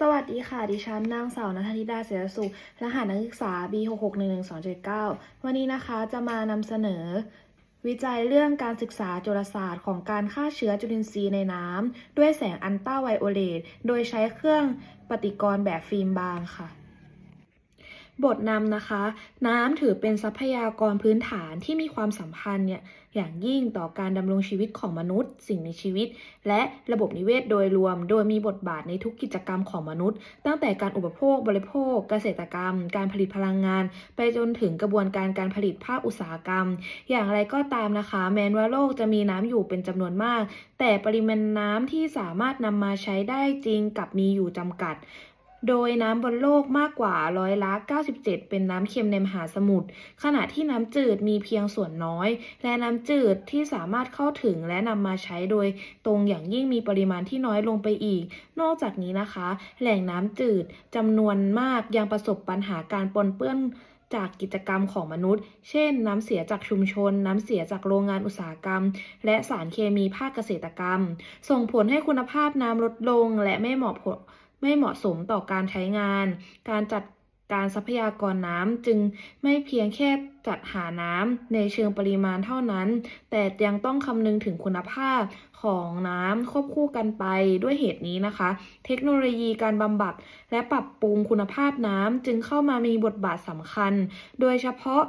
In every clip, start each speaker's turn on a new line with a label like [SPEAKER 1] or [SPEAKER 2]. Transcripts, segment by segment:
[SPEAKER 1] สวัสดีค่ะ ดิฉันนางสาวนัทธิดาเสียสุขรหัสนักศึกษา B 6 6 1 1 2 7 9วันนี้นะคะจะมานำเสนอ วิจัยเรื่องการศึกษาจุลศาสตร์ของการฆ่าเชื้อจุลินทรีย์ในน้ำ ด้วยแสงอันต้าไวโอเลต โดยใช้เครื่องปฏิกรณ์แบบฟิล์มบางค่ะ บทนำนะคะ น้ำถือเป็นทรัพยากรพื้นฐานที่มีความสัมพันธ์เนี่ยอย่างยิ่งต่อการดำรงชีวิตของมนุษย์ สิ่งมีชีวิต และระบบนิเวศโดยรวม โดยมีบทบาทในทุกกิจกรรมของมนุษย์ ตั้งแต่การอุปโภค บริโภค เกษตรกรรม การผลิตพลังงาน ไปจนถึงกระบวนการการผลิตภาคอุตสาหกรรม อย่างไรก็ตามนะคะ แม้ว่าโลกจะมีน้ำอยู่เป็นจำนวนมาก แต่ปริมาณน้ำที่สามารถนำมาใช้ได้จริงกับมีอยู่จำกัด โดยน้ำบนโลกมากกว่าร้อยละ 97 เป็นน้ำเค็มในมหาสมุทร ขณะที่น้ำจืดมีเพียงส่วนน้อย และน้ำจืดที่สามารถเข้าถึงและนำมาใช้โดย ตรงอย่างยิ่งมีปริมาณที่น้อยลงไปอีก นอกจากนี้นะคะ แหล่งน้ำจืดจำนวนมากยังประสบปัญหาการปนเปื้อนจากกิจกรรมของมนุษย์ เช่น น้ำเสียจากชุมชน น้ำเสียจากโรงงานอุตสาหกรรม และสารเคมีภาคเกษตรกรรม ส่งผลให้คุณภาพน้ำลดลงและไม่เหมาะ ไม่เหมาะสมต่อการใช้งาน การจัดการทรัพยากรน้ำจึงไม่เพียงแค่จัดหาน้ำในเชิงปริมาณเท่านั้น แต่ยังต้องคำนึงถึงคุณภาพของน้ำควบคู่กันไปด้วยเหตุนี้นะคะ เทคโนโลยีการบำบัดและปรับปรุงคุณภาพน้ำจึงเข้ามามีบทบาทสำคัญ โดยเฉพาะ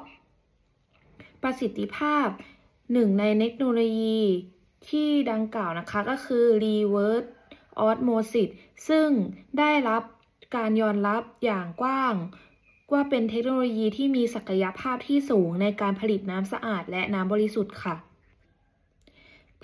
[SPEAKER 1] ประสิทธิภาพหนึ่งในเทคโนโลยีที่ดังกล่าวนะคะก็คือ reverse ออสโมซิสซึ่งได้รับการยอมรับอย่างกว้าง ว่าเป็นเทคโนโลยีที่มีศักยภาพที่สูงในการผลิตน้ำสะอาดและน้ำบริสุทธิ์ค่ะ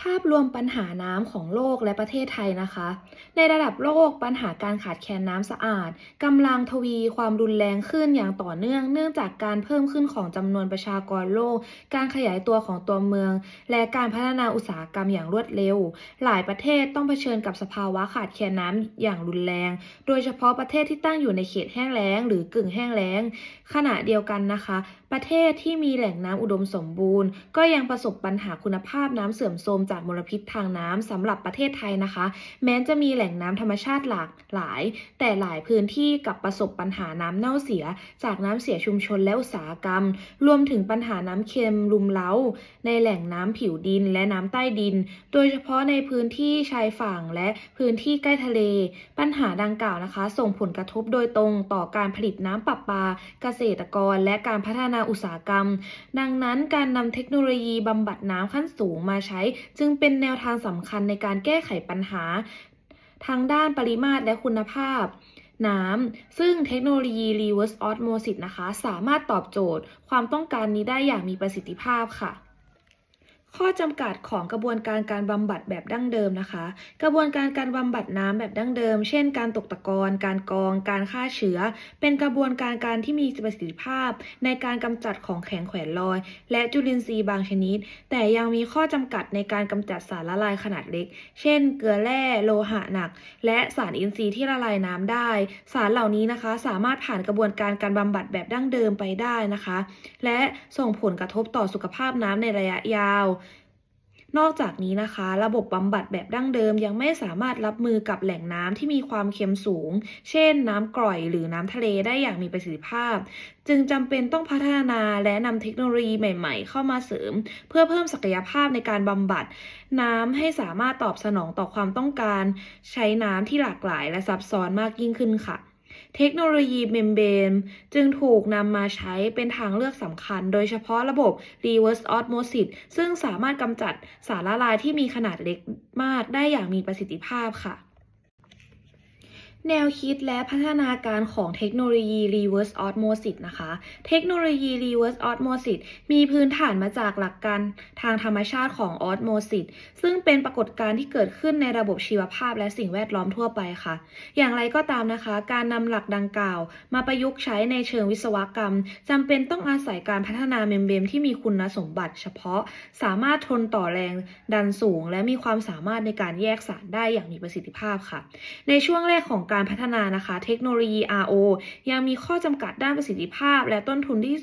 [SPEAKER 1] ภาพรวมปัญหาน้ำของโลกและประเทศไทยนะคะ ในระดับโลกปัญหาการขาดแคลนน้ำสะอาดกำลังทวีความรุนแรงขึ้นอย่างต่อเนื่อง เนื่องจากการเพิ่มขึ้นของจำนวนประชากรโลก การขยายตัวของตัวเมือง และการพัฒนาอุตสาหกรรมอย่างรวดเร็ว หลายประเทศต้องเผชิญกับสภาวะขาดแคลนน้ำอย่างรุนแรง โดยเฉพาะประเทศที่ตั้งอยู่ในเขตแห้งแล้ง หรือกึ่งแห้งแล้ง ขณะเดียวกันนะคะ ประเทศที่มีแหล่งน้ำอุดมสมบูรณ์ ก็ยังประสบปัญหาคุณภาพน้ำเสื่อมโทรมจากมลพิษทางน้ำสำหรับประเทศไทยนะคะ แม้จะมีแหล่งน้ำธรรมชาติหลากหลาย แต่หลายพื้นที่กับประสบปัญหาน้ำเน่าเสีย จากน้ำเสียชุมชนและอุตสาหกรรม รวมถึงปัญหาน้ำเค็มรุมเร้า ในแหล่งน้ำผิวดินและน้ำใต้ดิน โดยเฉพาะในพื้นที่ชายฝั่งและพื้นที่ใกล้ทะเล ปัญหาดังกล่าวนะคะ ส่งผลกระทบโดยตรงต่อการผลิตน้ำประปา เกษตรกร และการพัฒนาอุตสาหกรรม ดังนั้นการนำเทคโนโลยีบำบัดน้ำขั้นสูงมาใช้ จึงเป็นแนวทางสำคัญในการแก้ไขปัญหา ทางด้านปริมาตรและคุณภาพน้ำ ซึ่งเทคโนโลยี reverse osmosis นะคะ สามารถตอบโจทย์ ความต้องการนี้ได้อย่างมีประสิทธิภาพค่ะ ข้อจำกัดของกระบวนการการบำบัดแบบดั้งเดิมนะคะ กระบวนการการบำบัดน้ำแบบดั้งเดิม เช่น การตกตะกอนการกรอง การฆ่าเชื้อ เป็นกระบวนการการที่มีประสิทธิภาพ ในการกำจัดของแข็งแขวนลอย และจุลินทรีย์บางชนิด แต่ยังมีข้อจำกัดในการกำจัดสารละลายขนาดเล็ก เช่น เกลือแร่โลหะหนัก และสารอินทรีย์ที่ละลายน้ำได้ สารเหล่านี้นะคะ สามารถผ่านกระบวนการการบำบัดแบบดั้งเดิมไปได้นะคะ และส่งผลกระทบต่อสุขภาพน้ำในระยะยาว นอกจากนี้นะคะ ระบบบำบัดแบบดั้งเดิมยังไม่สามารถรับมือกับแหล่งน้ำที่มีความเค็มสูง เช่น น้ำกร่อยหรือน้ำทะเลได้อย่างมีประสิทธิภาพ จึงจำเป็นต้องพัฒนาและนำเทคโนโลยีใหม่ ๆ เข้ามาเสริม เพื่อเพิ่มศักยภาพในการบำบัด น้ำให้สามารถตอบสนองต่อความต้องการ ใช้น้ำที่หลากหลายและซับซ้อนมากยิ่งขึ้นค่ะ เทคโนโลยีเมมเบนจึงถูกนำมาใช้เป็นทางเลือกสำคัญ โดยเฉพาะระบบ reverse osmosis ซึ่งสามารถกำจัดสารละลายที่มีขนาดเล็กมากได้อย่างมีประสิทธิภาพค่ะ แนวคิดและพัฒนาการของเทคโนโลยี reverse osmosis นะคะ เทคโนโลยี reverse osmosis มีพื้นฐานมาจากหลักการทางธรรมชาติของ osmosis ซึ่งเป็นปรากฏการณ์ที่เกิดขึ้นในระบบชีวภาพและสิ่งแวดล้อมทั่วไปค่ะ อย่างไรก็ตามนะคะ การนำหลักดังกล่าว มาประยุกต์ใช้ในเชิงวิศวกรรมจำเป็นต้องอาศัยการพัฒนาเมมเบรนที่มีคุณสมบัติเฉพาะ สามารถทนต่อแรงดันสูง และมีความสามารถในการแยกสารได้อย่างมีประสิทธิภาพค่ะ ในช่วงแรกของการพัฒนานะคะ เทคโนโลยี RO ยังมีข้อจำกัดด้านประสิทธิภาพ และต้นทุนที่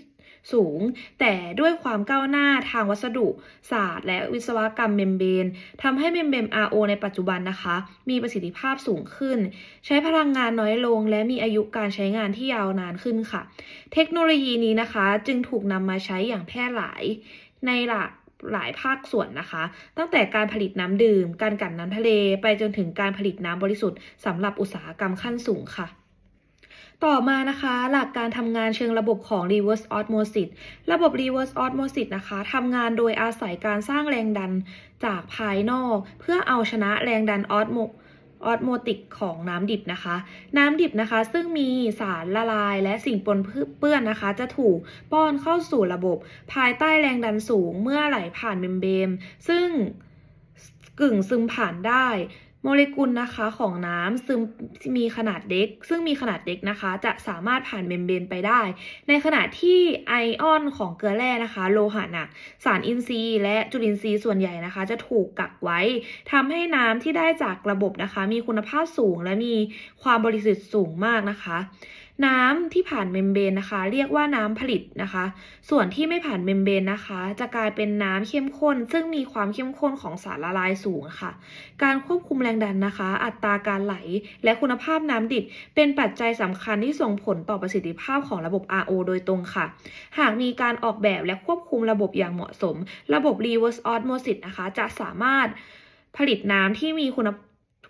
[SPEAKER 1] สูง แต่ด้วยความก้าวหน้าทางวัสดุศาสตร์ และวิศวกรรมเมมเบรนทำให้เมมเบรน RO ในปัจจุบันนะคะ มีประสิทธิภาพสูงขึ้น ใช้พลังงานน้อยลง และมีอายุการใช้งานที่ยาวนานขึ้นค่ะ เทคโนโลยีนี้นะคะ จึงถูกนำมาใช้อย่างแพร่หลายในหลาก หลายภาคส่วนนะคะ ตั้งแต่การผลิตน้ำดื่ม การกั่นน้ำทะเล ไปจนถึงการผลิตน้ำบริสุทธิ์สำหรับอุตสาหกรรมขั้นสูงค่ะต่อมานะคะ หลักการทำงานเชิงระบบของ reverse osmosis ระบบ reverse osmosis นะคะทำงานโดยอาศัยการสร้างแรงดันจากภายนอก เพื่อเอาชนะแรงดันออสโม ออสโมติกของน้ำดิบนะคะ น้ำดิบนะคะ ซึ่งมีสารละลายและสิ่งปนเปื้อนนะคะ จะถูกป้อนเข้าสู่ระบบ ภายใต้แรงดันสูงเมื่อไหลผ่านเมมเบรนซึ่งกึ่งซึมผ่านได้ โมเลกุลนะคะของน้ำซึมมีขนาดเล็ก ซึ่งมีขนาดเล็กนะคะ จะสามารถผ่านเมมเบรนไปได้ ในขณะที่ไอออนของเกลือแร่นะคะ โลหะหนัก สารอินทรีย์และจุลินทรีย์ส่วนใหญ่นะคะ จะถูกกักไว้ทำให้น้ำที่ได้จากระบบนะคะ มีคุณภาพสูงและมีความบริสุทธิ์สูงมากนะคะ น้ำที่ผ่านเมมเบรนนะคะ เรียกว่าน้ำผลิตนะคะ ส่วนที่ไม่ผ่านเมมเบรนนะคะ จะกลายเป็นน้ำเข้มข้น ซึ่งมีความเข้มข้นของสารละลายสูงค่ะ การควบคุมแรงดันนะคะ อัตราการไหล และคุณภาพน้ำดิบ เป็นปัจจัยสำคัญที่ส่งผลต่อประสิทธิภาพของระบบ RO โดยตรงค่ะ หากมีการออกแบบและควบคุมระบบอย่างเหมาะสม ระบบ reverse osmosis นะคะ จะสามารถผลิตน้ำที่มีคุณ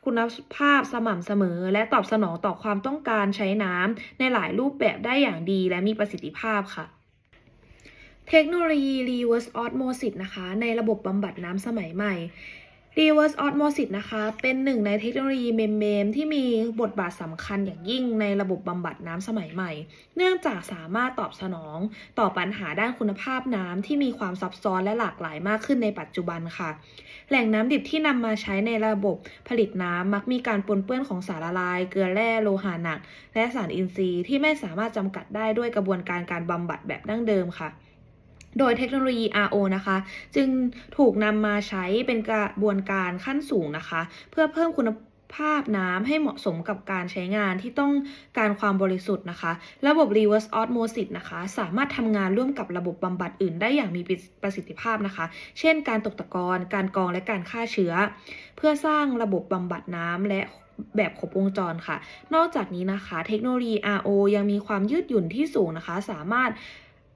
[SPEAKER 1] คุณภาพสม่ำเสมอ และตอบสนองต่อความต้องการใช้น้ำในหลายรูปแบบได้อย่างดีและมีประสิทธิภาพค่ะเทคโนโลยี reverse osmosis นะคะ ในระบบบำบัดน้ำสมัยใหม่ reverse osmosis นะคะ เป็นหนึ่งในเทคโนโลยีเมมเบรนที่มีบทบาทสำคัญอย่างยิ่งในระบบบำบัดน้ำสมัยใหม่ เนื่องจากสามารถตอบสนองต่อปัญหาด้านคุณภาพน้ำที่มีความซับซ้อนและหลากหลายมากขึ้นในปัจจุบันค่ะ แหล่งน้ำดิบที่นำมาใช้ในระบบผลิตน้ำมักมีการปนเปื้อนของสารละลาย เกลือแร่โลหะหนัก และสารอินทรีย์ที่ไม่สามารถจำกัดได้ด้วยกระบวนการการบำบัดแบบดั้งเดิมค่ะ โดยเทคโนโลยี RO นะคะ จึงถูกนำมาใช้เป็นกระบวนการขั้นสูงนะคะ เพื่อเพิ่มคุณภาพน้ำให้เหมาะสมกับการใช้งานที่ต้องการความบริสุทธิ์นะคะ ระบบ reverse osmosis นะคะ สามารถทำงานร่วมกับระบบบำบัดอื่นได้อย่างมีประสิทธิภาพนะคะ เช่น การตกตะกอนการกรองและการฆ่าเชื้อ เพื่อสร้างระบบบำบัดน้ำและแบบครบวงจรค่ะ นอกจากนี้นะคะ เทคโนโลยี RO ยังมีความยืดหยุ่นที่สูงนะคะ สามารถ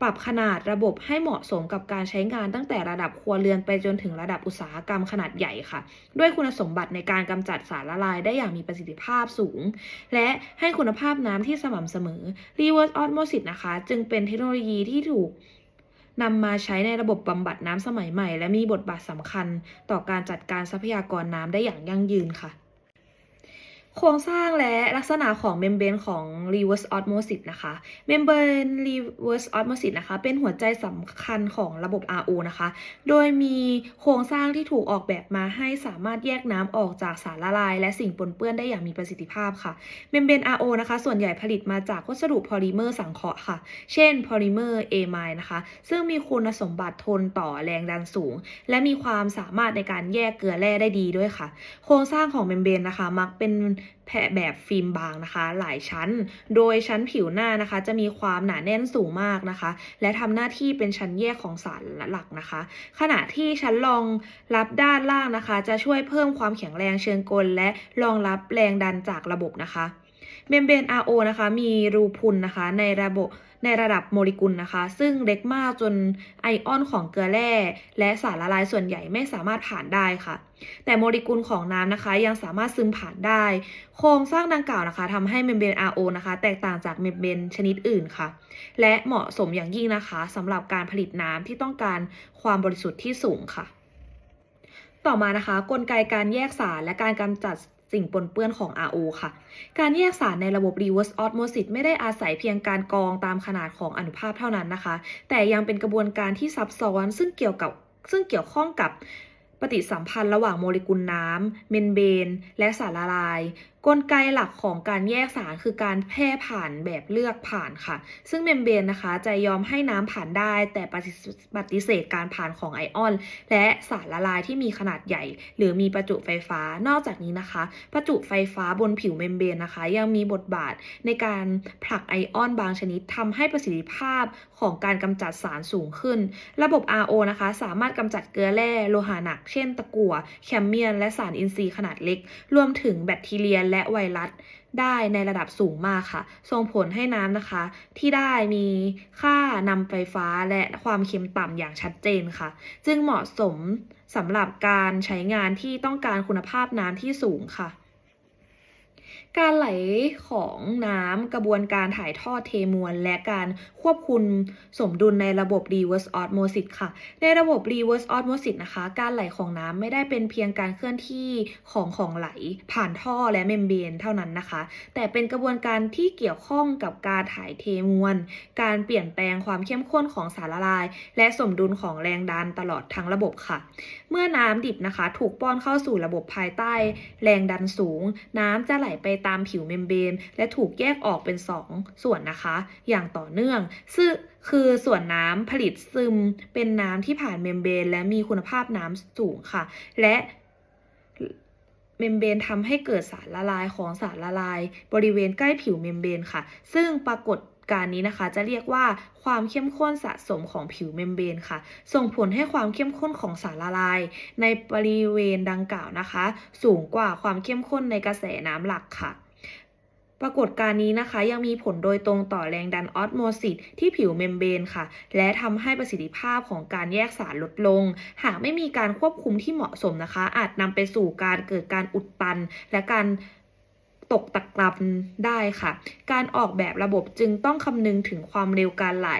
[SPEAKER 1] ปรับขนาดระบบให้เหมาะสมกับการใช้งานตั้งแต่ระดับครัวเรือนไปจนถึงระดับอุตสาหกรรมขนาดใหญ่ค่ะ ด้วยคุณสมบัติในการกำจัดสารละลายได้อย่างมีประสิทธิภาพสูง และให้คุณภาพน้ำที่สม่ำเสมอ reverse osmosis นะคะ จึงเป็นเทคโนโลยีที่ถูกนำมาใช้ในระบบบำบัดน้ำสมัยใหม่ และมีบทบาทสำคัญ ต่อการจัดการทรัพยากรน้ำได้อย่างยั่งยืนค่ะ โครงสร้างและลักษณะของเมมเบรนของ reverse osmosis นะคะ เมมเบรน reverse osmosis นะคะ เป็นหัวใจสำคัญของระบบ RO นะคะ โดยมีโครงสร้างที่ถูกออกแบบมาให้สามารถแยกน้ำออกจากสารละลาย และสิ่งปนเปื้อนได้อย่างมีประสิทธิภาพค่ะ เมมเบรน RO นะคะ ส่วนใหญ่ผลิตมาจากวัสดุพอลิเมอร์สังเคราะห์ค่ะ เช่น พอลิเมอร์เอไมล์นะคะ ซึ่งมีคุณสมบัติทนต่อแรงดันสูง และมีความสามารถในการแยกเกลือแร่ได้ดีด้วยค่ะ โครงสร้างของเมมเบรนนะคะ มักเป็นแผ่แบบฟิล์มบางนะคะ หลายชั้น โดยชั้นผิวหน้านะคะ จะมีความหนาแน่นสูงมากนะคะ และทำหน้าที่เป็นชั้นแยกของสารหลักนะคะ ขณะที่ชั้นรองรับด้านล่างนะคะ จะช่วยเพิ่มความแข็งแรงเชิงกล และรองรับแรงดันจากระบบนะคะ เมมเบรน RO นะคะ มีรูพุนนะคะในระบบ ในระดับโมเลกุลนะคะ ซึ่งเล็กมากจนไอออนของเกลือแร่ และสารละลายส่วนใหญ่ไม่สามารถผ่านได้ค่ะ แต่โมเลกุลของน้ำนะคะ ยังสามารถซึมผ่านได้ โครงสร้างดังกล่าวนะคะทำให้เมมเบรน RO นะคะ แตกต่างจากเมมเบรนชนิดอื่นค่ะ และเหมาะสมอย่างยิ่งนะคะสำหรับการผลิตน้ำที่ต้องการความบริสุทธิ์ที่สูงค่ะต่อมานะคะกลไกการแยกสารและการกำจัด สิ่งปนเปื้อนของ RO ค่ะ การแยกสารในระบบ reverse osmosis ไม่ได้อาศัยเพียงการกรองตามขนาดของอนุภาคเท่านั้นนะคะ แต่ยังเป็นกระบวนการที่ซับซ้อนซึ่งเกี่ยวกับซึ่งเกี่ยวข้องกับปฏิสัมพันธ์ระหว่างโมเลกุลน้ำ เมนเบน และสารละลาย กลไกหลักของการแยกสารคือการแพร่ผ่านแบบเลือกผ่านค่ะ ซึ่งเมมเบรนนะคะจะยอมให้น้ำผ่านได้ แต่ปฏิเสธการผ่านของไอออน และสารละลายที่มีขนาดใหญ่ หรือมีประจุไฟฟ้า นอกจากนี้นะคะ ประจุไฟฟ้าบนผิวเมมเบรนนะคะ ยังมีบทบาทในการผลักไอออนบางชนิดทำให้ประสิทธิภาพของการกำจัดสารสูงขึ้น ระบบ RO นะคะ สามารถกำจัดเกลือแร่โลหะหนัก เช่น ตะกั่วแคมเมียน และสารอินทรีย์ขนาดเล็ก รวมถึงแบคทีเรียและไวรัสได้ในระดับสูงมากค่ะ ส่งผลให้น้ำนะคะ ที่ได้มีค่านำไฟฟ้าและความเค็มต่ำอย่างชัดเจนค่ะ จึงเหมาะสมสำหรับการใช้งานที่ต้องการคุณภาพน้ำที่สูงค่ะ การไหลของน้ำกระบวนการถ่ายทอดเทมวล และการควบคุมสมดุลในระบบ reverse osmosis ค่ะ ในระบบ reverse osmosis นะคะ การไหลของน้ำไม่ได้เป็นเพียงการเคลื่อนที่ของของไหล ผ่านท่อและเมมเบรนเท่านั้นนะคะ แต่เป็นกระบวนการที่เกี่ยวข้องกับการถ่ายเทมวล การเปลี่ยนแปลงความเข้มข้นของสารละลาย และสมดุลของแรงดันตลอดทั้งระบบค่ะ เมื่อน้ำดิบนะคะ ถูกป้อนเข้าสู่ระบบภายใต้ แรงดันสูง น้ำจะไหลไปตามผิวเมมเบรนและถูกแยกออกเป็น 2 ส่วนนะคะ อย่างต่อเนื่อง ซึ่งคือส่วนน้ำผลิตซึมเป็นน้ำที่ผ่านเมมเบรนและมีคุณภาพน้ำสูงค่ะ และเมมเบรนทำให้เกิดสารละลายของสารละลาย บริเวณใกล้ผิวเมมเบรนค่ะ ซึ่งปรากฏ การนี้นะคะ จะเรียกว่าความเข้มข้นสะสมของผิวเมมเบรนค่ะ ส่งผลให้ความเข้มข้นของสารละลาย ในบริเวณดังกล่าวนะคะ สูงกว่าความเข้มข้นในกระแสน้ำหลักค่ะปรากฏการณ์นี้นะคะยังมีผลโดยตรงต่อแรงดันออสโมซิสที่ผิวเมมเบรนค่ะ และทำให้ประสิทธิภาพของการแยกสารลดลง หากไม่มีการควบคุมที่เหมาะสมนะคะ อาจนำไปสู่การเกิดการอุดตัน และการ ตกตะกรับได้ค่ะ การออกแบบระบบจึงต้องคำนึงถึงความเร็วการไหล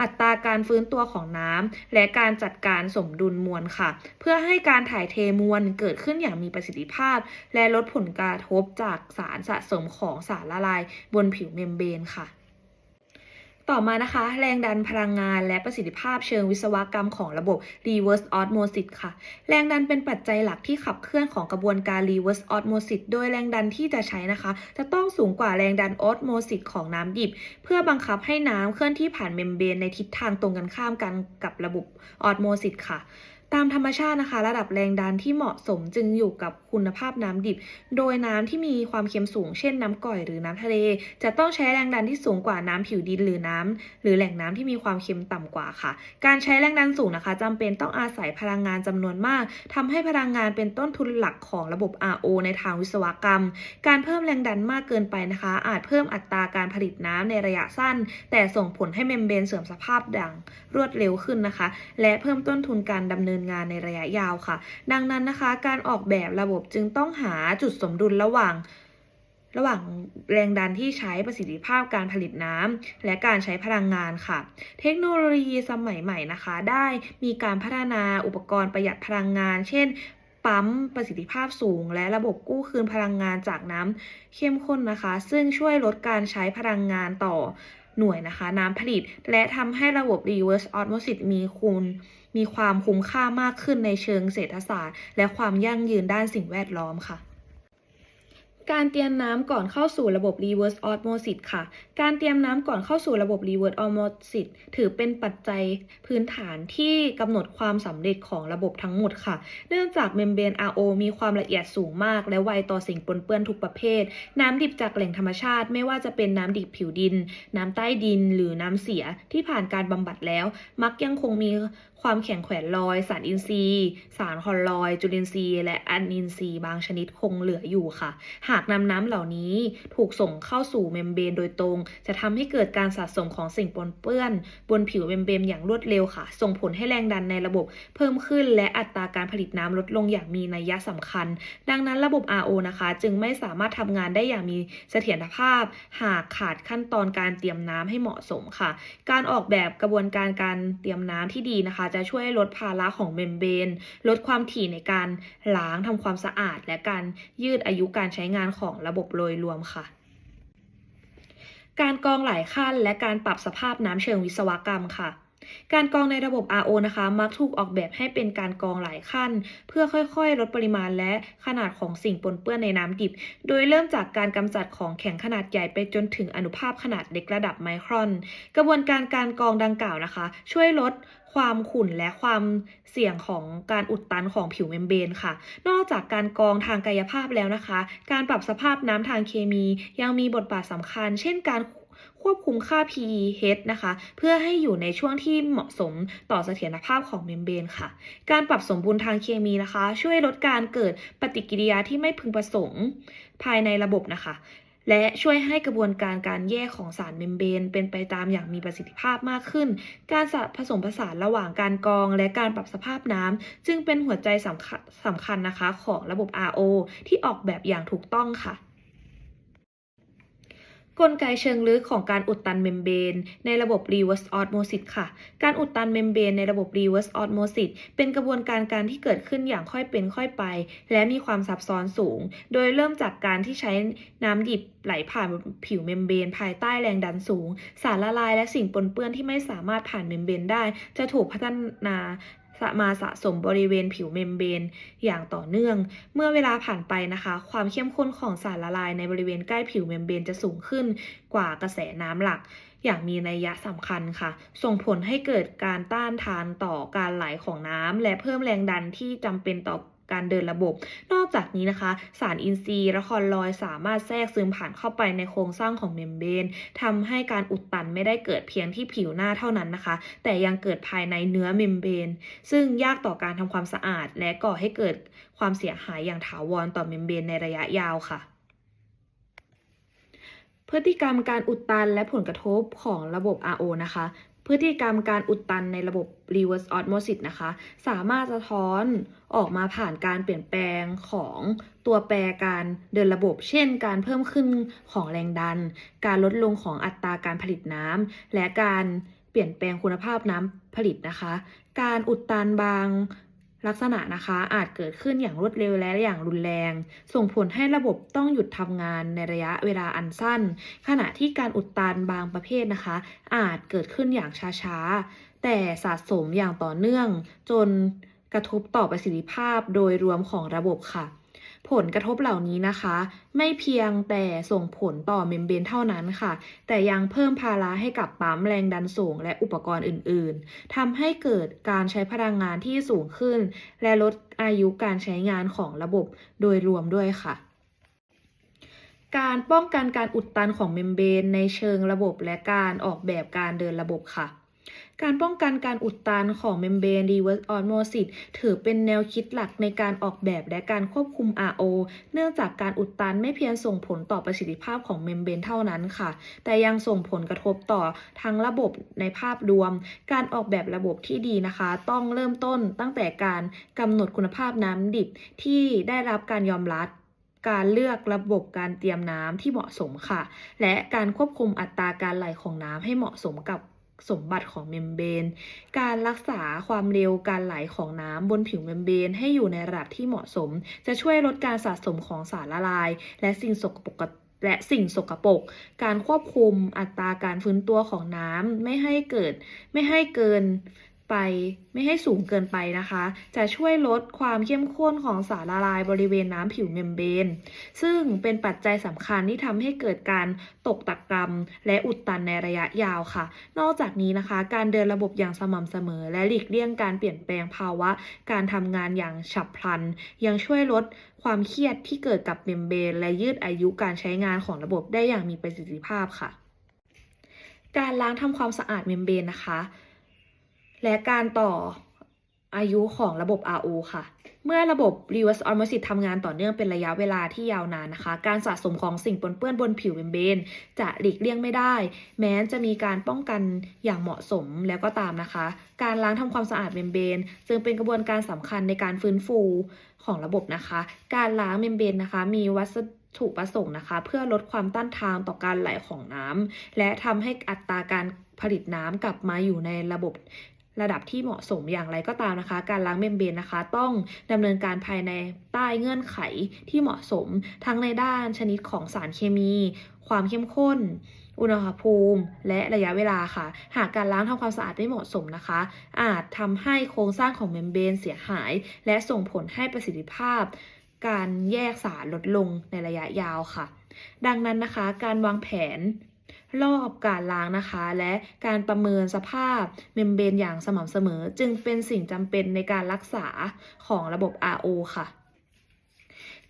[SPEAKER 1] อัตราการฟื้นตัวของน้ำ และการจัดการสมดุลมวลค่ะ เพื่อให้การถ่ายเทมวลเกิดขึ้นอย่างมีประสิทธิภาพ และลดผลกระทบจากสารสะสมของสารละลายบนผิวเมมเบรนค่ะ ต่อมานะคะ แรงดันพลังงานและประสิทธิภาพเชิงวิศวกรรมของระบบ reverse osmosis ค่ะ แรงดันเป็นปัจจัยหลักที่ขับเคลื่อนของกระบวนการ reverse osmosis โดยแรงดันที่จะใช้นะคะ จะต้องสูงกว่าแรงดันออสโมซิสของน้ำดิบ เพื่อบังคับให้น้ำเคลื่อนที่ผ่านเมมเบรนในทิศทางตรงกันข้ามกันกับระบบออสโมซิสค่ะ ตามธรรมชาตินะคะ ระดับแรงดันที่เหมาะสมจึงอยู่กับคุณภาพน้ำดิบ โดยน้ำที่มีความเค็มสูง เช่นน้ำก่อยหรือน้ำทะเล จะต้องใช้แรงดันที่สูงกว่าน้ำผิวดินหรือน้ำหรือแหล่งน้ำที่มีความเค็มต่ำกว่าค่ะ การใช้แรงดันสูงนะคะจำเป็นต้องอาศัยพลังงานจำนวนมากทำให้พลังงานเป็นต้นทุนหลักของระบบ RO ในทางวิศวกรรม การเพิ่มแรงดันมากเกินไปนะคะ อาจเพิ่มอัตราการผลิตน้ำในระยะสั้น แต่ส่งผลให้เมมเบรนเสื่อมสภาพดังรวดเร็วขึ้นนะคะ และเพิ่มต้นทุนการดำเนินงานในระยะยาวค่ะ ดังนั้นนะคะ การออกแบบระบบจึงต้องหาจุดสมดุลระหว่าง ระหว่างแรงดันที่ใช้ประสิทธิภาพการผลิตน้ำและการใช้พลังงานค่ะ เทคโนโลยีสมัยใหม่นะคะ ได้มีการพัฒนาอุปกรณ์ประหยัดพลังงาน เช่นปั๊มประสิทธิภาพสูง และระบบกู้คืนพลังงานจากน้ำเข้มข้นนะคะ ซึ่งช่วยลดการใช้พลังงานต่อหน่วยนะคะ น้ำผลิต และทำให้ระบบ reverse osmosis มีคุณ มีความคุ้มค่ามากขึ้นในเชิงเศรษฐศาสตร์ และความยั่งยืนด้านสิ่งแวดล้อมค่ะการเตรียมน้ำก่อนเข้าสู่ระบบ reverse osmosis ค่ะ การเตรียมน้ำก่อนเข้าสู่ระบบ reverse osmosis ถือเป็นปัจจัยพื้นฐานที่กำหนดความสำเร็จของระบบทั้งหมดค่ะ เนื่องจากเมมเบรน RO มีความละเอียดสูงมาก และไวต่อสิ่งปนเปื้อนทุกประเภท น้ำดิบจากแหล่งธรรมชาติ ไม่ว่าจะเป็นน้ำดิบผิวดิน น้ำใต้ดิน หรือน้ำเสียที่ผ่านการบำบัดแล้ว มักยังคงมี ความแข็งแขวนลอย สารอินทรีย์ สารคอลอยด์จุลินทรีย์ และอะนินทรีย์บางชนิดคงเหลืออยู่ค่ะ หากนำน้ำเหล่านี้ถูกส่งเข้าสู่เมมเบรนโดยตรง จะทำให้เกิดการสะสมของสิ่งปนเปื้อน บนผิวเมมเบรนอย่างรวดเร็วค่ะ ส่งผลให้แรงดันในระบบเพิ่มขึ้น และอัตราการผลิตน้ำลดลงอย่างมีนัยสำคัญ ดังนั้นระบบ RO นะคะ จึงไม่สามารถทำงานได้อย่างมีเสถียรภาพ หากขาดขั้นตอนการเตรียมน้ำให้เหมาะสมค่ะ การออกแบบกระบวนการการเตรียมน้ำที่ดีนะคะจะช่วยลดภาระของเมมเบนลดความถี่ในการล้างทำความสะอาด และการยืดอายุการใช้งานของระบบโดยรวมค่ะการกรองหลายขั้นและการปรับสภาพน้ำเชิงวิศวกรรมค่ะ การกรองในระบบ RO นะคะ มักถูกออกแบบให้เป็นการกรองหลายขั้น เพื่อค่อยๆ ลดปริมาณและขนาดของสิ่งปนเปื้อนในน้ำดิบ โดยเริ่มจากการกำจัดของแข็งขนาดใหญ่ไปจนถึงอนุภาคขนาดเล็กระดับไมครอน กระบวนการการกรองดังกล่าวนะคะ ช่วยลดความขุ่นและความเสี่ยงของการอุดตันของผิวเมมเบรนค่ะ นอกจากการกรองทางกายภาพแล้วนะคะ การปรับสภาพน้ำทางเคมียังมีบทบาทสำคัญ เช่นการ ควบคุมค่า pH นะคะ เพื่อให้อยู่ในช่วงที่เหมาะสมต่อเสถียรภาพของเมมเบรนค่ะ การปรับสมดุลทางเคมีนะคะ ช่วยลดการเกิดปฏิกิริยาที่ไม่พึงประสงค์ภายในระบบนะคะ และช่วยให้กระบวนการการแยกของสารเมมเบรนเป็นไปตามอย่างมีประสิทธิภาพมากขึ้น การผสมผสานระหว่างการกรองและการปรับสภาพน้ำจึงเป็นหัวใจสำสำคัญนะคะ ของระบบ RO ที่ออกแบบอย่างถูกต้องค่ะ กลไกเชิงลึกของการอุดตันเมมเบรนในระบบ reverse osmosis ค่ะ การอุดตันเมมเบรนในระบบ reverse osmosis เป็นกระบวนการการที่เกิดขึ้นอย่างค่อยเป็นค่อยไป และมีความซับซ้อนสูง โดยเริ่มจากการที่ใช้น้ำดิบไหลผ่านผิวเมมเบรนภายใต้แรงดันสูง สารละลายและสิ่งปนเปื้อนที่ไม่สามารถผ่านเมมเบรนได้ จะถูกพัฒนา มาสะสมบริเวณผิวเมมเบรนอย่างต่อเนื่อง เมื่อเวลาผ่านไปนะคะ ความเข้มข้นของสารละลายในบริเวณใกล้ผิวเมมเบรนจะสูงขึ้นกว่ากระแสน้ำหลัก อย่างมีนัยยะสำคัญค่ะ ส่งผลให้เกิดการต้านทานต่อการไหลของน้ำและเพิ่มแรงดันที่จำเป็นต่อ การเดินระบบ นอกจากนี้นะคะ สารอินทรีย์ละคอลลอยสามารถแทรกซึมผ่านเข้าไปในโครงสร้างของเมมเบรนทำให้การอุดตันไม่ได้เกิดเพียงที่ผิวหน้าเท่านั้นนะคะ แต่ยังเกิดภายในเนื้อเมมเบรนซึ่งยากต่อการทำความสะอาด และก่อให้เกิดความเสียหายอย่างถาวรต่อเมมเบรนในระยะยาวค่ะพฤติกรรมการอุดตันและผลกระทบของระบบ RO นะคะ พฤติกรรมการอุดตันในระบบ reverse osmosis นะคะ สามารถสะท้อนออกมาผ่านการเปลี่ยนแปลงของตัวแปรการเดินระบบ เช่น การเพิ่มขึ้นของแรงดัน การลดลงของอัตราการผลิตน้ำ และการเปลี่ยนแปลงคุณภาพน้ำผลิตนะคะ การอุดตันบาง ลักษณะนะคะอาจเกิดขึ้นอย่างรวดเร็วและอย่างรุนแรง ส่งผลให้ระบบต้องหยุดทำงานในระยะเวลาอันสั้น ขณะที่การอุดตันบางประเภทนะคะ อาจเกิดขึ้นอย่างช้าๆ แต่สะสมอย่างต่อเนื่อง จนกระทบต่อประสิทธิภาพโดยรวมของระบบค่ะ ผลกระทบเหล่านี้นะคะ ไม่เพียงแต่ส่งผลต่อเมมเบรนเท่านั้นค่ะ แต่ยังเพิ่มภาระให้กับปั๊มแรงดันสูงและอุปกรณ์อื่น ๆทำให้เกิดการใช้พลังงานที่สูงขึ้น และลดอายุการใช้งานของระบบโดยรวมด้วยค่ะการป้องกันการอุดตันของเมมเบรนในเชิงระบบและการออกแบบการเดินระบบค่ะ การป้องกันการอุดตันของเมมเบรน reverse osmosis ถือเป็นแนวคิดหลักในการออกแบบและการควบคุม RO เนื่องจากการอุดตันไม่เพียงส่งผลต่อประสิทธิภาพของเมมเบรนเท่านั้นค่ะ แต่ยังส่งผลกระทบต่อทั้งระบบในภาพรวม การออกแบบระบบที่ดีนะคะ ต้องเริ่มต้นตั้งแต่การกำหนดคุณภาพน้ำดิบที่ได้รับการยอมรับการเลือกระบบการเตรียมน้ำที่เหมาะสมค่ะ และการควบคุมอัตราการไหลของน้ำให้เหมาะสมกับ สมบัติของเมมเบรนการรักษาความเร็วการไหลของน้ำบนผิวเมมเบรนให้อยู่ในระดับที่เหมาะสม จะช่วยลดการสะสมของสารละลาย และสิ่งสกปรกและสิ่งสกปรก การควบคุมอัตราการฟื้นตัวของน้ำไม่ให้เกิดไม่ให้เกิน ไปไม่ให้สูงเกินไปนะคะ จะช่วยลดความเข้มข้นของสารละลายบริเวณน้ำผิวเมมเบรนซึ่งเป็นปัจจัยสำคัญที่ทำให้เกิดการตกตะกรรม และอุดตันในระยะยาวค่ะ นอกจากนี้นะคะ การเดินระบบอย่างสม่ำเสมอ และหลีกเลี่ยงการเปลี่ยนแปลงภาวะ การทำงานอย่างฉับพลัน ยังช่วยลดความเครียดที่เกิดกับเมมเบรนและยืดอายุการใช้งานของระบบได้อย่างมีประสิทธิภาพค่ะ การล้างทำความสะอาดเมมเบรนนะคะ และการต่ออายุของระบบ RO ค่ะ เมื่อระบบ reverse osmosis ทำงานต่อเนื่องเป็นระยะเวลาที่ยาวนานนะคะ การสะสมของสิ่งปนเปื้อนบนผิวเมมเบรนจะหลีกเลี่ยงไม่ได้ แม้จะมีการป้องกันอย่างเหมาะสมแล้วก็ตามนะคะ การล้างทำความสะอาดเมมเบรนจึงเป็นกระบวนการสำคัญในการฟื้นฟูของระบบนะคะ การล้างเมมเบรนนะคะ มีวัสดุประสงค์นะคะ เพื่อลดความต้านทานต่อการไหลของน้ำและทำให้อัตราการผลิตน้ำกลับมาอยู่ในระบบ ระดับที่เหมาะสมอย่างไรก็ตามนะคะ การล้างเมมเบรนนะคะ ต้องดำเนินการภายในใต้เงื่อนไขที่เหมาะสม ทั้งในด้านชนิดของสารเคมี ความเข้มข้น อุณหภูมิ และระยะเวลาค่ะ หากการล้างทำความสะอาดไม่เหมาะสมนะคะ อาจทำให้โครงสร้างของเมมเบรนเสียหาย และส่งผลให้ประสิทธิภาพ การแยกสารลดลงในระยะยาวค่ะ ดังนั้นนะคะ การวางแผน รอบการล้างนะคะ และการประเมินสภาพเมมเบรนอย่างสม่ำเสมอ จึงเป็นสิ่งจำเป็นในการรักษาของระบบ RO ค่ะ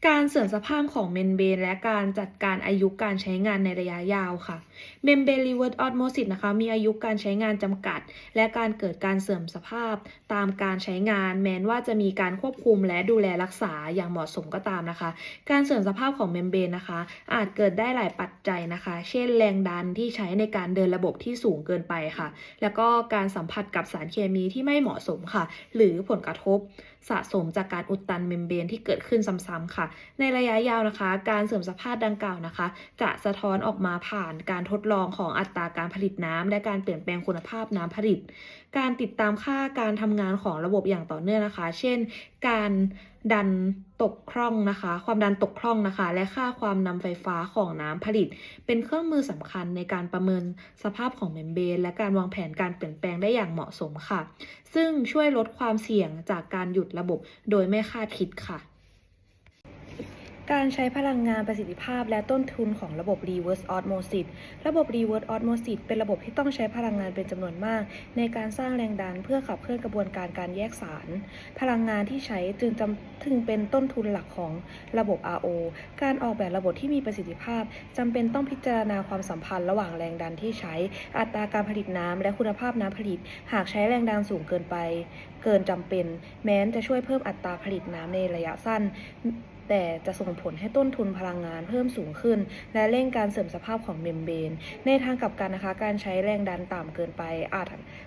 [SPEAKER 1] การเสื่อมสภาพของเมมเบรนและการจัดการอายุการใช้งานในระยะยาวค่ะเมมเบรนรีเวิร์สออสโมซิสนะคะมีอายุการใช้งานจำกัด และการเกิดการเสื่อมสภาพ ตามการใช้งาน แม้นว่าจะมีการควบคุมและดูแลรักษาอย่างเหมาะสมก็ตามนะคะ การเสื่อมสภาพของเมมเบรนนะคะ อาจเกิดได้หลายปัจจัยนะคะ เช่น แรงดันที่ใช้ในการเดินระบบที่สูงเกินไปค่ะ แล้วก็การสัมผัสกับสารเคมีที่ไม่เหมาะสมค่ะ หรือผลกระทบ สะสมจากการอุดตันเมมเบรนที่เกิดขึ้นซ้ำๆค่ะ ในระยะยาวนะคะ การเสื่อมสภาพดังกล่าวนะคะ จะสะท้อนออกมาผ่านการทดลองของอัตราการผลิตน้ำและการเปลี่ยนแปลงคุณภาพน้ำผลิต การติดตามค่าการทำงานของระบบอย่างต่อเนื่องนะคะ เช่น การ ดันตกคร่องนะคะ ความดันตกคร่องนะคะ และค่าความนำไฟฟ้าของน้ำผลิต เป็นเครื่องมือสำคัญในการประเมินสภาพของเมมเบรนและการวางแผนการเปลี่ยนแปลงได้อย่างเหมาะสมค่ะ ซึ่งช่วยลดความเสี่ยงจากการหยุดระบบโดยไม่คาดคิดค่ะ การใช้พลังงานประสิทธิภาพและต้นทุนของระบบ reverse osmosis ระบบ reverse osmosis เป็นระบบที่ต้องใช้พลังงานเป็นจำนวนมาก ในการสร้างแรงดันเพื่อขับเคลื่อนกระบวนการการแยกสาร พลังงานที่ใช้จึงจำถึงเป็นต้นทุนหลักของระบบ RO การออกแบบระบบที่มีประสิทธิภาพจำเป็นต้องพิจารณาความสัมพันธ์ระหว่างแรงดันที่ใช้ อัตราการผลิตน้ำและคุณภาพน้ำผลิต หากใช้แรงดันสูงเกินไป เกินจำเป็น แม้นจะช่วยเพิ่มอัตราผลิตน้ำในระยะสั้น แต่จะส่งผลให้ต้นทุนพลังงานเพิ่มสูงขึ้น และเร่งการเสื่อมสภาพของเมมเบรนในทางกลับกันนะคะการใช้แรงดันต่ำเกินไป อาจ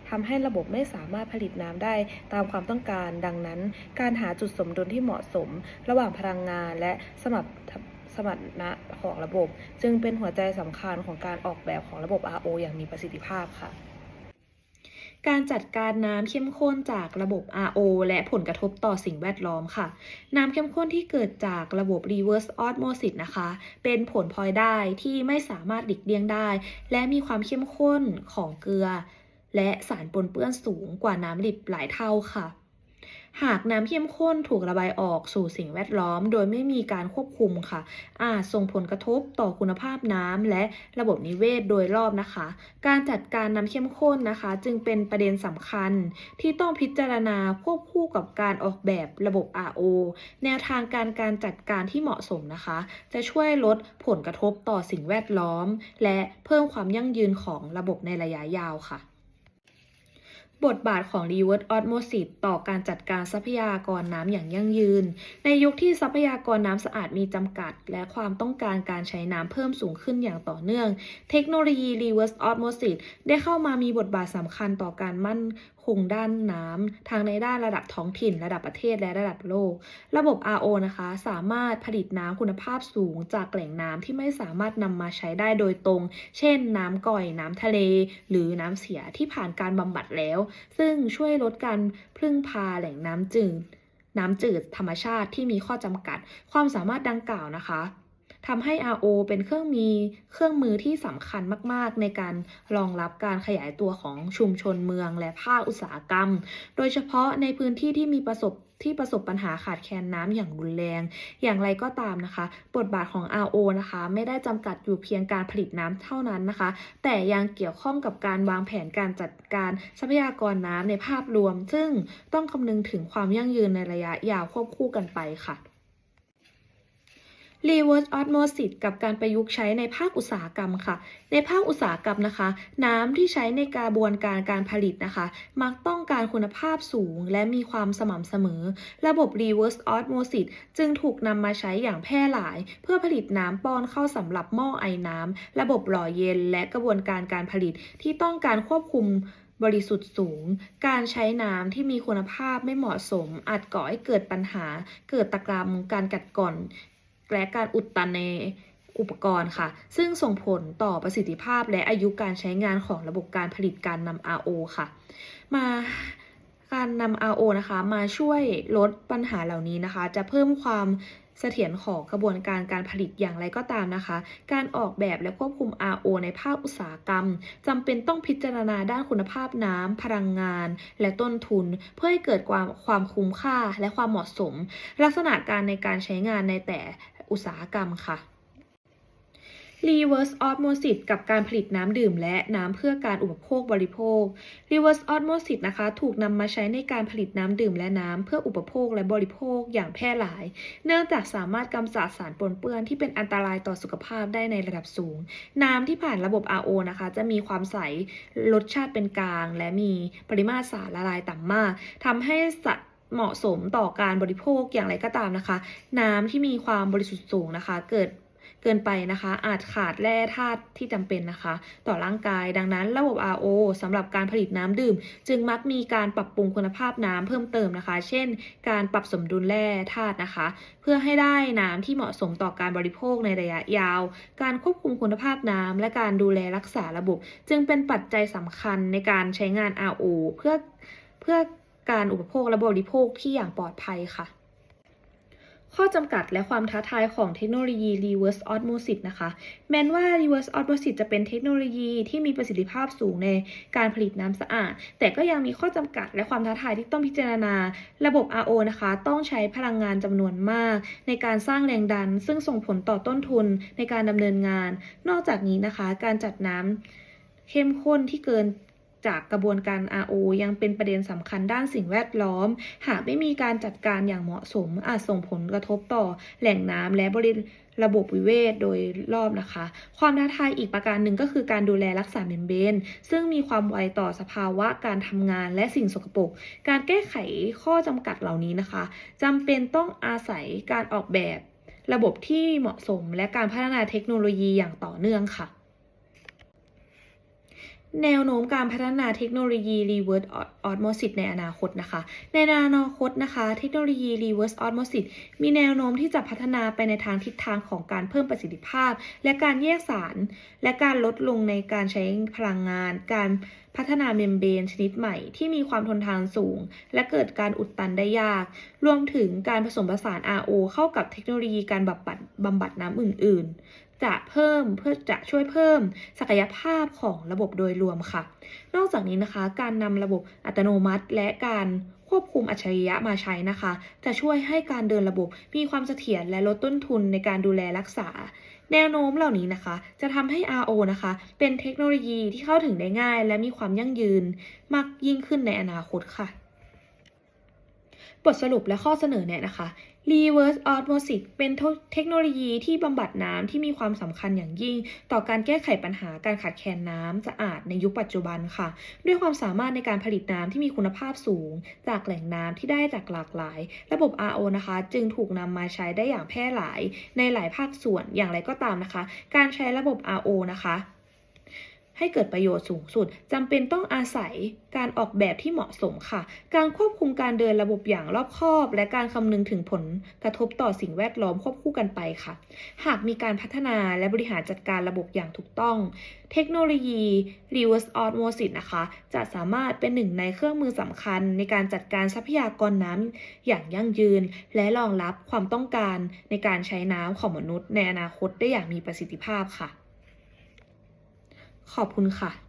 [SPEAKER 1] ทำให้ระบบไม่สามารถผลิตน้ำได้ตามความต้องการ ดังนั้น การหาจุดสมดุลที่เหมาะสม ระหว่างพลังงานและสมรรถสมรรถนะของระบบ จึงเป็นหัวใจสำคัญของการออกแบบของระบบ RO อย่างมีประสิทธิภาพค่ะ การจัดการน้ำเข้มข้นจากระบบ RO และผลกระทบต่อสิ่งแวดล้อมค่ะ น้ำเข้มข้นที่เกิดจากระบบ reverse osmosis นะคะ เป็นผลพลอยได้ที่ไม่สามารถหลีกเลี่ยงได้ และมีความเข้มข้นของเกลือ และสารปนเปื้อนสูงกว่าน้ำดิบหลายเท่าค่ะ หากน้ำเข้มข้นถูกระบายออกสู่สิ่งแวดล้อม โดยไม่มีการควบคุมค่ะ อาจส่งผลกระทบต่อคุณภาพน้ำและระบบนิเวศโดยรอบนะคะ การจัดการน้ำเข้มข้นนะคะ จึงเป็นประเด็นสำคัญ ที่ต้องพิจารณาควบคู่กับการออกแบบระบบ RO แนวทางการการจัดการที่เหมาะสมนะคะ จะช่วยลดผลกระทบต่อสิ่งแวดล้อม และเพิ่มความยั่งยืนของระบบในระยะยาวค่ะ บทบาทของ reverse osmosis ต่อการจัดการทรัพยากรน้ำอย่างยั่งยืน ในยุคที่ทรัพยากรน้ำสะอาดมีจำกัด และความต้องการการใช้น้ำเพิ่มสูงขึ้นอย่างต่อเนื่อง เทคโนโลยี reverse osmosis ได้เข้ามามีบทบาทสำคัญต่อการมั่น คงด้านน้ำทั้งในด้านระดับท้องถิ่น ระดับประเทศและระดับโลก ระบบ RO นะคะ สามารถผลิตน้ำคุณภาพสูงจากแหล่งน้ำที่ไม่สามารถนำมาใช้ได้โดยตรง เช่น น้ำก่อย น้ำทะเล หรือน้ำเสียที่ผ่านการบำบัดแล้ว ซึ่งช่วยลดการพึ่งพาแหล่งน้ำจืดน้ำจืดธรรมชาติที่มีข้อจำกัด ความสามารถดังกล่าวนะคะ ทำให้ RO เป็นเครื่องมีเครื่องมือที่สำคัญมาก ๆ ในการรองรับการขยายตัวของชุมชนเมืองและภาคอุตสาหกรรม โดยเฉพาะในพื้นที่ที่มีประสบที่ประสบปัญหาขาดแคลนน้ำอย่างรุนแรง อย่างไรก็ตามนะคะ บทบาทของ RO นะคะ ไม่ได้จำกัดอยู่เพียงการผลิตน้ำเท่านั้นนะคะ แต่ยังเกี่ยวข้องกับการวางแผนการจัดการทรัพยากรน้ำในภาพรวม ซึ่งต้องคำนึงถึงความยั่งยืนในระยะยาวควบคู่กันไปค่ะ reverse osmosis กับการประยุกต์ใช้ในภาคอุตสาหกรรมค่ะ ในภาคอุตสาหกรรมนะคะ น้ำที่ใช้ในกระบวนการการผลิตนะคะ มักต้องการคุณภาพสูงและมีความสม่ำเสมอ ระบบ reverse osmosis จึงถูกนำมาใช้อย่างแพร่หลาย เพื่อผลิตน้ำป้อนเข้าสำหรับหม้อไอน้ำระบบหล่อเย็น และกระบวนการการผลิตที่ต้องการควบคุมบริสุทธิ์สูง การใช้น้ำที่มีคุณภาพไม่เหมาะสม อาจก่อให้เกิดปัญหา เกิดตะกรำการกัดก่อน และการอุดตันในอุปกรณ์ค่ะ ซึ่งส่งผลต่อประสิทธิภาพและอายุการใช้งานของระบบการผลิตการนำ RO ค่ะ มาการนำ RO นะคะ มาช่วยลดปัญหาเหล่านี้นะคะ จะเพิ่มความเสถียรของกระบวนการการผลิตอย่างไรก็ตามนะคะ การออกแบบและควบคุม RO ในภาคอุตสาหกรรมจำเป็นต้องพิจารณาด้านคุณภาพน้ำ พลังงาน และต้นทุน เพื่อให้เกิดความความคุ้มค่าและความเหมาะสม ลักษณะการในการใช้งานในแต่ อุตสาหกรรมค่ะ Reverse Osmosis กับการผลิตน้ำดื่มและน้ำเพื่อการอุปโภคบริโภค Reverse Osmosis นะคะถูกนำมาใช้ในการผลิตน้ำดื่มและน้ำเพื่ออุปโภคและบริโภคอย่างแพร่หลาย เนื่องจากสามารถกำจัดสารปนเปื้อนที่เป็นอันตรายต่อสุขภาพได้ในระดับสูง น้ำที่ผ่านระบบ RO นะคะ จะมีความใสรสชาติเป็นกลาง และมีปริมาตรสารละลายต่ำมากทำให้สัตว์ เหมาะสมต่อการบริโภคอย่างไรก็ตามนะคะ น้ำที่มีความบริสุทธิ์สูงนะคะ เกิดเกินไปนะคะ อาจขาดแร่ธาตุที่จำเป็นนะคะ ต่อร่างกายดังนั้นระบบ RO สำหรับการผลิตน้ำดื่ม จึงมักมีการปรับปรุงคุณภาพน้ำเพิ่มเติมนะคะ เช่น การปรับสมดุลแร่ธาตุนะคะ เพื่อให้ได้น้ำที่เหมาะสมต่อการบริโภคในระยะยาว การควบคุมคุณภาพน้ำและการดูแลรักษาระบบ จึงเป็นปัจจัยสำคัญในการใช้งาน RO เพื่อเพื่อ การอุปโภคและบริโภคที่อย่างปลอดภัยค่ะ ข้อจำกัดและความท้าทายของเทคโนโลยี reverse osmosis นะคะ แม้นว่า reverse osmosis จะเป็นเทคโนโลยีที่มีประสิทธิภาพสูงในการผลิตน้ำสะอาด แต่ก็ยังมีข้อจำกัดและความท้าทายที่ต้องพิจารณา ระบบ RO นะคะ ต้องใช้พลังงานจำนวนมาก ในการสร้างแรงดัน ซึ่งส่งผลต่อต้นทุนในการดำเนินงาน นอกจากนี้นะคะ การจัดน้ำเข้มข้นที่เกิน จากกระบวนการ RO ยังเป็นประเด็นสำคัญด้านสิ่งแวดล้อม หากไม่มีการจัดการอย่างเหมาะสม อาจส่งผลกระทบต่อแหล่งน้ำและบริระบบวิเวศโดยรอบนะคะ ความท้าทายอีกประการหนึ่งก็คือการดูแลรักษาเมมเบนซึ่งมีความไวต่อสภาวะการทำงานและสิ่งสกปรก การแก้ไขข้อจำกัดเหล่านี้นะคะจำเป็นต้องอาศัยการออกแบบ ระบบที่เหมาะสมและการพัฒนาเทคโนโลยีอย่างต่อเนื่องค่ะ แนวโน้มการพัฒนาเทคโนโลยี reverse osmosis ในอนาคตนะคะ ในอนาคตนะคะ เทคโนโลยี reverse osmosis มีแนวโน้มที่จะพัฒนาไปในทางทิศทางของการเพิ่มประสิทธิภาพ และการแยกสาร และการลดลงในการใช้พลังงาน การพัฒนาเมมเบรนชนิดใหม่ที่มีความทนทานสูง และเกิดการอุดตันได้ยาก รวมถึงการผสมผสาน RO เข้ากับเทคโนโลยีการบำบัดบำบัดน้ำอื่น ๆ จะเพิ่มเพื่อจะช่วยเพิ่มศักยภาพของระบบโดยรวมค่ะ นอกจากนี้นะคะ การนำระบบอัตโนมัติ และการควบคุมอัจฉริยะมาใช้นะคะ จะช่วยให้การเดินระบบมีความเสถียรและลดต้นทุนในการดูแลรักษา แนวโน้มเหล่านี้นะคะ จะทำให้ RO นะคะ เป็นเทคโนโลยีที่เข้าถึงได้ง่าย และมีความยั่งยืนมากยิ่งขึ้นในอนาคตค่ะ บทสรุปและข้อเสนอแนะนะคะ Reverse Osmosis เป็นเทคโนโลยีที่บำบัดน้ำที่มีความสำคัญอย่างยิ่ง ต่อการแก้ไขปัญหาการขาดแคลนน้ำสะอาดในยุคปัจจุบันค่ะ ด้วยความสามารถในการผลิตน้ำที่มีคุณภาพสูง จากแหล่งน้ำที่ได้จากหลากหลาย ระบบ RO นะคะ จึงถูกนำมาใช้ได้อย่างแพร่หลายในหลายภาคส่วนอย่างไรก็ตามนะคะ การใช้ระบบ RO นะคะ ให้เกิดประโยชน์สูงสุดจำเป็นต้องอาศัยการออกแบบที่เหมาะสมค่ะ การควบคุมการเดินระบบอย่างรอบคอบ และการคำนึงถึงผลกระทบต่อสิ่งแวดล้อมควบคู่กันไปค่ะ หากมีการพัฒนาและบริหารจัดการระบบอย่างถูกต้อง เทคโนโลยี reverse osmosis นะคะ จะสามารถเป็นหนึ่งในเครื่องมือสำคัญ ในการจัดการทรัพยากรน้ำอย่างยั่งยืน และรองรับความต้องการในการใช้น้ำของมนุษย์ ในอนาคตได้อย่างมีประสิทธิภาพค่ะ ขอบคุณค่ะ